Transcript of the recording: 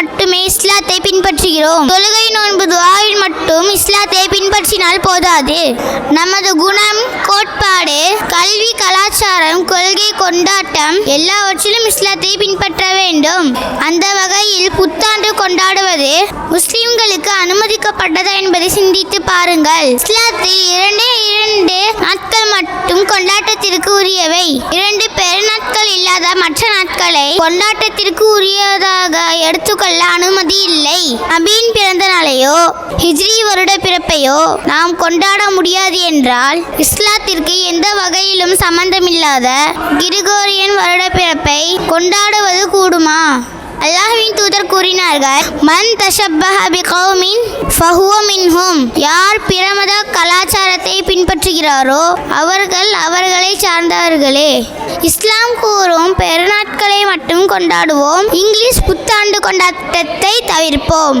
மட்டுமே இஸ்லாத்தை பின்பற்றுகிறோம். தொழுகை நோன்பு துவாவில் மட்டும் இஸ்லாத்தை பின்பற்றினால் போதாது. நமது குணம் கோட்பாடு கல்வி கலாச்சாரம் கொள்கை கொண்டாட்டம் எல்லாவற்றிலும் இஸ்லாத்தை பின்பற்ற வேண்டும். அந்த வகையில் புத்தாண்டு கொண்டாடுவது முஸ்லிம்களுக்கு அனுமதிக்கப்பட்டதா என்பதை சிந்தித்து பாருங்கள். இஸ்லாத்தில் இரண்டே இரண்டு நாட்கள் மட்டும் கொண்டாட்டத்திற்கு உரியவை. இரண்டு பெருநாட்கள் இல்லாத மற்ற நாட்களை கொண்டாட்டத்திற்கு உரியதா எடுத்துக்கொள்ள அனுமதி இல்லை நபியின் பிறந்த நாளையோ ஹிஜ்ரி வருட பிறப்பையோ நாம் கொண்டாட முடியாது என்றால் இஸ்லாத்திற்கு எந்த வகையிலும் சம்பந்தமில்லாத கிரிகோரியன் வருட பிறப்பை கொண்டாடுவது கூடுமா? அல்லாஹ்வின் தூதர் கூறினார்கள் மன் தஷப்பஹ பிகௌமின் ஃபஹுவ மின்ஹும். யார் பிரமத கலாச்சாரத்தை பின்பற்றுகிறாரோ அவர்கள் அவர்களை சார்ந்தவர்களே. இஸ்லாம் கூறும் மட்டும் கொண்டாடுவோம். இங்கிலீஷ் புத்தாண்டு கொண்டாட்டத்தை தவிர்ப்போம்.